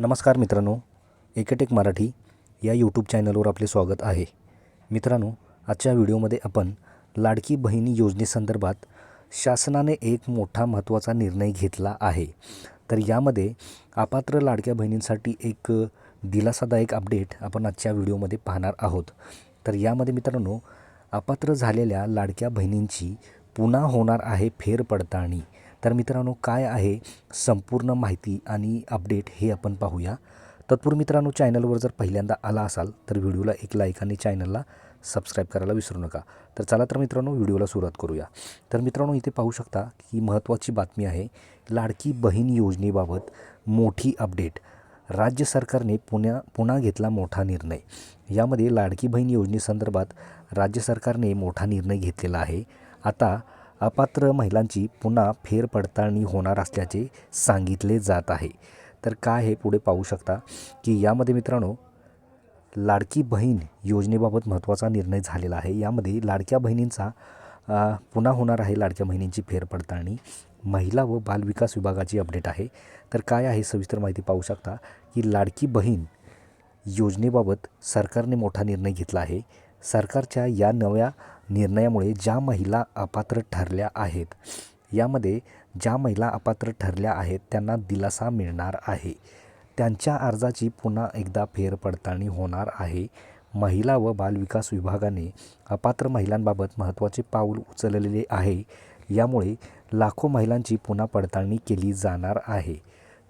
नमस्कार मित्रांनो एकटेक मराठी या यूट्यूब चॅनलवर आपले स्वागत आहे. मित्रांनो आजच्या व्हिडिओमध्ये आपण लाडकी बहिणी योजनेसंदर्भात शासनाने एक मोठा महत्त्वाचा निर्णय घेतला आहे. तर यामध्ये अपात्र लाडक्या बहिणींसाठी एक दिलासादायक अपडेट आपण आजच्या व्हिडिओमध्ये पाहणार आहोत. तर यामध्ये मित्रांनो अपात्र झालेल्या लाडक्या बहिणींची पुन्हा होणार आहे फेरपडताळणी. तर मित्रांनो काय आहे संपूर्ण माहिती आणि अपडेट हे आपण पाहूया. तत्पूर्वी मित्रांनो चॅनलवर जर पहिल्यांदा आला असाल तर व्हिडिओला एक लाईक आणि चॅनलला सबस्क्राईब करायला विसरू नका. तर चला तर मित्रांनो व्हिडिओला सुरुवात करूया. तर मित्रांनो इथे पाहू शकता की महत्त्वाची बातमी आहे लाडकी बहीण योजनेबाबत मोठी अपडेट. राज्य सरकारने पुण्या पुन्हा घेतला मोठा निर्णय. यामध्ये लाडकी बहीण योजनेसंदर्भात राज्य सरकारने मोठा निर्णय घेतलेला आहे. आता अपात्र महिलांची पुन्हा फेरपडताळणी होणार असल्याचे सांगितले जात आहे. तर काय हे पुढे पाहू शकता? की यामध्ये मित्रांनो लाडकी बहीण योजनेबाबत महत्त्वाचा निर्णय झालेला आहे. यामध्ये लाडक्या बहिणींचा पुन्हा होणार आहे लाडक्या बहिणींची फेरपडताळणी. महिला व बालविकास विभागाची अपडेट आहे. तर काय आहे सविस्तर माहिती पाहू शकता? की लाडकी बहीण योजनेबाबत सरकारने मोठा निर्णय घेतला आहे. सरकारच्या या नव्या निर्णयामुळे ज्या महिला अपात्र ठरल्या आहेत यामध्ये ज्या महिला अपात्र ठरल्या आहेत त्यांना दिलासा मिळणार आहे. त्यांच्या अर्जाची पुन्हा एकदा फेरपडताळणी होणार आहे. महिला व बालविकास विभागाने अपात्र महिलांबाबत महत्त्वाचे पाऊल उचललेले आहे. यामुळे लाखो महिलांची पुन्हा पडताळणी केली जाणार आहे.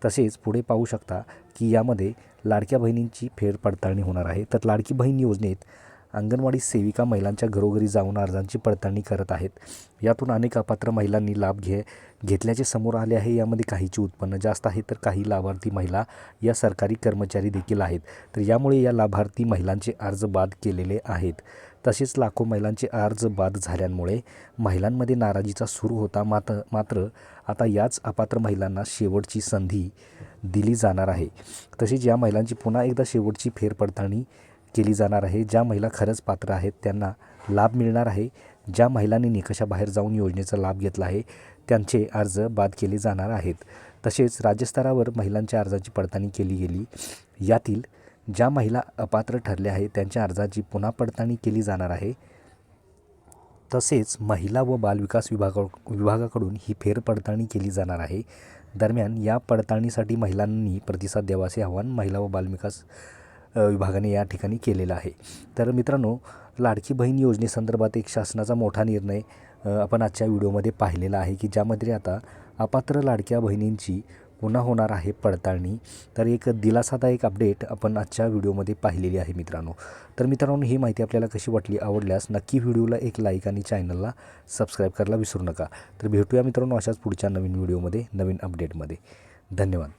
तसेच पुढे पाहू शकता की यामध्ये लाडक्या बहिणींची फेरपडताळणी होणार आहे. तर लाडकी बहीण योजनेत अंगणवाडी सेविका महिलांच्या घरोघरी जाऊन अर्जांची पडताळणी करत आहेत. यातून अनेक अपात्र महिलांनी लाभ घे घेतल्याचे समोर आले आहे. यामध्ये काहीचे उत्पन्न जास्त आहे तर काही लाभार्थी महिला या सरकारी कर्मचारी देखील आहेत. तर यामुळे या लाभार्थी महिलांचे अर्ज बाद केलेले आहेत. तसेच लाखो महिलांचे अर्ज बाद झाल्यामुळे महिलांमध्ये नाराजीचा सूर होता. मात्र मात्र आता याच अपात्र महिलांना शेवटची संधी दिली जाणार आहे. तसेच या महिलांची पुन्हा एकदा शेवटची फेरपडताळणी केली जाणार आहे. ज्या महिला खरंच पात्र आहेत त्यांना लाभ मिळणार आहे. ज्या महिलांनी निकषाबाहेर जाऊन योजनेचा लाभ घेतला आहे त्यांचे अर्ज बाद केले जाणार आहेत. तसेच राज्यस्तरावर महिलांच्या अर्जाची पडताळणी केली गेली. यातील ज्या महिला अपात्र ठरल्या आहेत त्यांच्या अर्जाची पुन्हा पडताळणी केली जाणार आहे. तसेच महिला व बालविकास विभागा विभागाकडून ही फेरपडताळणी केली जाणार आहे. दरम्यान या पडताळणीसाठी महिलांनी प्रतिसाद द्यावा असे आवाहन महिला व बालविकास विभागाने या ठिकाणी केलेलं आहे. तर मित्रांनो लाडकी बहीण योजनेसंदर्भात एक शासनाचा मोठा निर्णय आपण आजच्या व्हिडिओमध्ये पाहिलेला आहे की ज्यामध्ये आता अपात्र लाडक्या बहिणींची पुन्हा होणार आहे पडताळणी. तर एक दिलासादायक अपडेट आपण आजच्या व्हिडिओमध्ये पाहिलेली आहे मित्रांनो. तर मित्रांनो ही माहिती आपल्याला कशी वाटली आवडल्यास नक्की व्हिडिओला एक लाईक आणि चॅनलला सबस्क्राईब करायला विसरू नका. तर भेटूया मित्रांनो अशाच पुढच्या नवीन व्हिडिओमध्ये नवीन अपडेटमध्ये धन्यवाद.